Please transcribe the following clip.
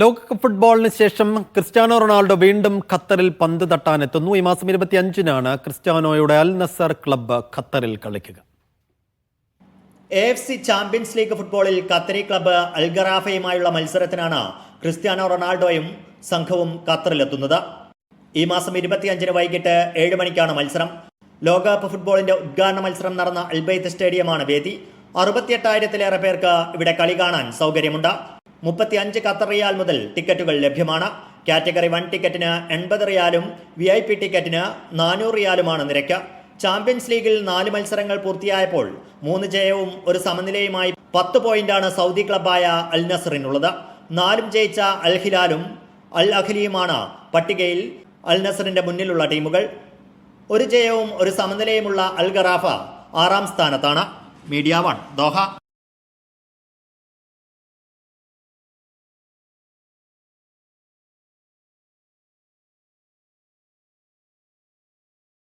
ലോകകപ്പ് ഫുട്ബോളിന് ശേഷം ക്രിസ്ത്യാനോ റൊണാൾഡോ വീണ്ടും ഖത്തറിൽ പന്ത് തട്ടാനെത്തുന്നു. ഈ മാസം ഇരുപത്തി അഞ്ചിനാണ് ക്രിസ്ത്യാനോയുടെ അൽ നസർ ക്ലബ്ബ് ഖത്തറിൽ കളിക്കുക. A F C champions league ഫുട്ബോളിൽ ഖത്തറി ക്ലബ്ബ് അൽഗറാഫയുമായുള്ള മത്സരത്തിനാണ് ക്രിസ്ത്യാനോ റൊണാൾഡോയും സംഘവും ഖത്തറിലെത്തുന്നത്. ഈ മാസം ഇരുപത്തിയഞ്ചിന് വൈകിട്ട് ഏഴ് മണിക്കാണ് മത്സരം. ലോകകപ്പ് ഫുട്ബോളിന്റെ ഉദ്ഘാടന മത്സരം നടന്ന അൽബൈത്ത് സ്റ്റേഡിയമാണ് വേദി. അറുപത്തിയെട്ടായിരത്തിലേറെ പേർക്ക് ഇവിടെ കളി കാണാൻ സൗകര്യമുണ്ട്. മുപ്പത്തിയഞ്ച് ഖത്തർ റിയാൽ മുതൽ ടിക്കറ്റുകൾ ലഭ്യമാണ്. കാറ്റഗറി വൺ ടിക്കറ്റിന് എൺപത് റിയാലും വി ഐ പി ടിക്കറ്റിന് നാനൂറ് റിയാലുമാണ് നിരക്ക്. ചാമ്പ്യൻസ് ലീഗിൽ നാല് മത്സരങ്ങൾ പൂർത്തിയായപ്പോൾ മൂന്ന് ജയവും ഒരു സമനിലയുമായി പത്ത് പോയിന്റാണ് സൗദി ക്ലബായ അൽ നസറിനുള്ളത് നാലും ജയിച്ച അൽ ഹിലാലും അൽ അഖിലിയുമാണ് പട്ടികയിൽ അൽ നസറിന്റെ മുന്നിലുള്ള ടീമുകൾ. ഒരു ജയവും ഒരു സമനിലയുമുള്ള അൽ ഗറാഫ ആറാം സ്ഥാനത്താണ്. Media one Doha.